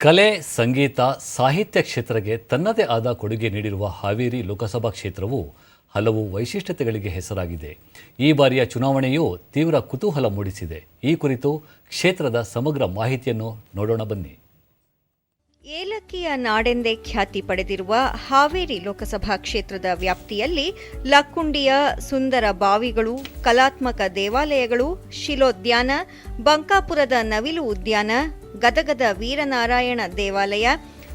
ಕಲೆ, ಸಂಗೀತ, ಸಾಹಿತ್ಯ ಕ್ಷೇತ್ರಕ್ಕೆ ತನ್ನದೇ ಆದ ಕೊಡುಗೆ ನೀಡಿರುವ ಹಾವೇರಿ ಲೋಕಸಭಾ ಕ್ಷೇತ್ರವು ಹಲವು ವೈಶಿಷ್ಟ್ಯತೆಗಳಿಗೆ ಹೆಸರಾಗಿದೆ. ಈ ಬಾರಿಯ ಚುನಾವಣೆಯು ತೀವ್ರ ಕುತೂಹಲ ಮೂಡಿಸಿದೆ. ಈ ಕುರಿತು ಕ್ಷೇತ್ರದ ಸಮಗ್ರ ಮಾಹಿತಿಯನ್ನು ನೋಡೋಣ ಬನ್ನಿ. ಏಲಕ್ಕಿಯ ನಾಡೆಂದೇ ಖ್ಯಾತಿ ಪಡೆದಿರುವ ಹಾವೇರಿ ಲೋಕಸಭಾ ಕ್ಷೇತ್ರದ ವ್ಯಾಪ್ತಿಯಲ್ಲಿ ಲಕ್ಕುಂಡಿಯ ಸುಂದರ ಬಾವಿಗಳು, ಕಲಾತ್ಮಕ ದೇವಾಲಯಗಳು, ಶಿಲೋದ್ಯಾನ, ಬಂಕಾಪುರದ ನವಿಲು ಉದ್ಯಾನ, ಗದಗದ ವೀರನಾರಾಯಣ ದೇವಾಲಯ,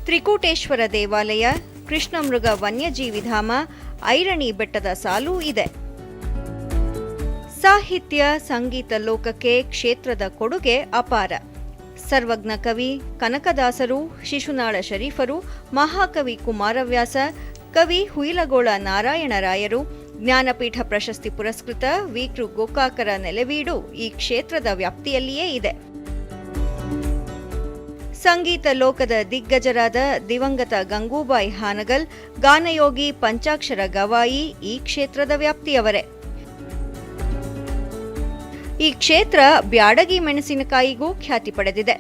ತ್ರಿಕೂಟೇಶ್ವರ ದೇವಾಲಯ, ಕೃಷ್ಣಮೃಗ ವನ್ಯಜೀವಿಧಾಮ ಐರಣಿ ಬೆಟ್ಟದ ಸಾಲು ಇದೆ. ಸಾಹಿತ್ಯ, ಸಂಗೀತ ಲೋಕಕ್ಕೆ ಕ್ಷೇತ್ರದ ಕೊಡುಗೆ ಅಪಾರ. ಸರ್ವಜ್ಞ ಕವಿ, ಕನಕದಾಸರು, ಶಿಶುನಾಳ ಶರೀಫರು, ಮಹಾಕವಿ ಕುಮಾರವ್ಯಾಸ, ಕವಿ ಹುಯಿಲಗೋಳ ನಾರಾಯಣರಾಯರು, ಜ್ಞಾನಪೀಠ ಪ್ರಶಸ್ತಿ ಪುರಸ್ಕೃತ ವಿಕೃ ಗೋಕಾಕರ ನೆಲೆವೀಡು ಈ ಕ್ಷೇತ್ರದ ವ್ಯಾಪ್ತಿಯಲ್ಲಿಯೇ ಇದೆ. ಸಂಗೀತ ಲೋಕದ ದಿಗ್ಗಜರಾದ ದಿವಂಗತ ಗಂಗೂಬಾಯಿ ಹಾನಗಲ್, ಗಾನಯೋಗಿ ಪಂಚಾಕ್ಷರ ಗವಾಯಿ ಈ ಕ್ಷೇತ್ರದ ವ್ಯಾಪ್ತಿಯವರೇ. ಈ ಕ್ಷೇತ್ರ ಬ್ಯಾಡಗಿ ಮೆಣಸಿನಕಾಯಿಗೂ ಖ್ಯಾತಿ ಪಡೆದಿದೆ.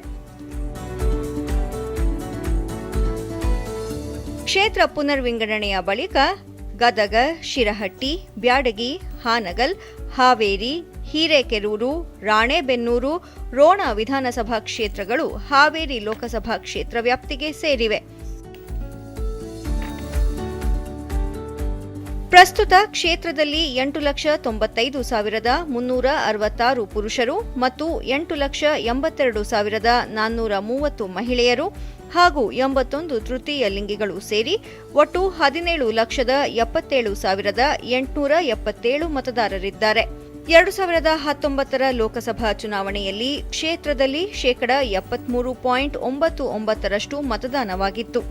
ಕ್ಷೇತ್ರ ಪುನರ್ವಿಂಗಡಣೆಯ ಬಳಿಕ ಗದಗ, ಶಿರಹಟ್ಟಿ, ಬ್ಯಾಡಗಿ, ಹಾನಗಲ್, ಹಾವೇರಿ, ಹಿರೇಕೆರೂರು, ರಾಣೆಬೆನ್ನೂರು, ರೋಣ ವಿಧಾನಸಭಾ ಕ್ಷೇತ್ರಗಳು ಹಾವೇರಿ ಲೋಕಸಭಾ ಕ್ಷೇತ್ರ ವ್ಯಾಪ್ತಿಗೆ ಸೇರಿವೆ. ಪ್ರಸ್ತುತ ಕ್ಷೇತ್ರದಲ್ಲಿ ಎಂಟು ಲಕ್ಷ ತೊಂಬತ್ತೈದು ಸಾವಿರದ ಮುನ್ನೂರ ಅರವತ್ತಾರು ಪುರುಷರು ಮತ್ತು ಎಂಟು ಲಕ್ಷ ಎಂಬತ್ತೆರಡು ಸಾವಿರದ ನಾನ್ನೂರ ಮೂವತ್ತು ಮಹಿಳೆಯರು ಹಾಗೂ ಎಂಬತ್ತೊಂದು ತೃತೀಯ ಲಿಂಗಿಗಳು ಸೇರಿ ಒಟ್ಟು ಹದಿನೇಳು ಲಕ್ಷದ ಎಪ್ಪತ್ತೇಳು ಸಾವಿರದ ಎಂಟುನೂರ ಎಪ್ಪತ್ತೇಳು ಮತದಾರರಿದ್ದಾರೆ. ಎರಡು ಸಾವಿರದ ಹತ್ತೊಂಬತ್ತರ ಲೋಕಸಭಾ ಚುನಾವಣೆಯಲ್ಲಿ ಕ್ಷೇತ್ರದಲ್ಲಿ ಶೇಕಡ ಎಪ್ಪತ್ಮೂರು ಪಾಯಿಂಟ್ ಒಂಬತ್ತು ಒಂಬತ್ತರಷ್ಟು ಮತದಾನವಾಗಿತ್ತು.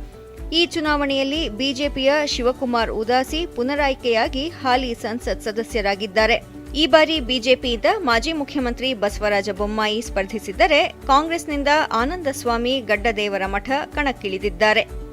ಈ ಚುನಾವಣೆಯಲ್ಲಿ ಬಿಜೆಪಿಯ ಶಿವಕುಮಾರ್ ಉದಾಸಿ ಪುನರಾಯ್ಕೆಯಾಗಿ ಹಾಲಿ ಸಂಸತ್ ಸದಸ್ಯರಾಗಿದ್ದಾರೆ. ಈ ಬಾರಿ ಬಿಜೆಪಿಯಿಂದ ಮಾಜಿ ಮುಖ್ಯಮಂತ್ರಿ ಬಸವರಾಜ ಬೊಮ್ಮಾಯಿ ಸ್ಪರ್ಧಿಸಿದ್ದರೆ ಕಾಂಗ್ರೆಸ್ನಿಂದ ಆನಂದಸ್ವಾಮಿ ಗಡ್ಡದೇವರ ಮಠ ಕಣಕ್ಕಿಳಿದಿದ್ದಾರೆ.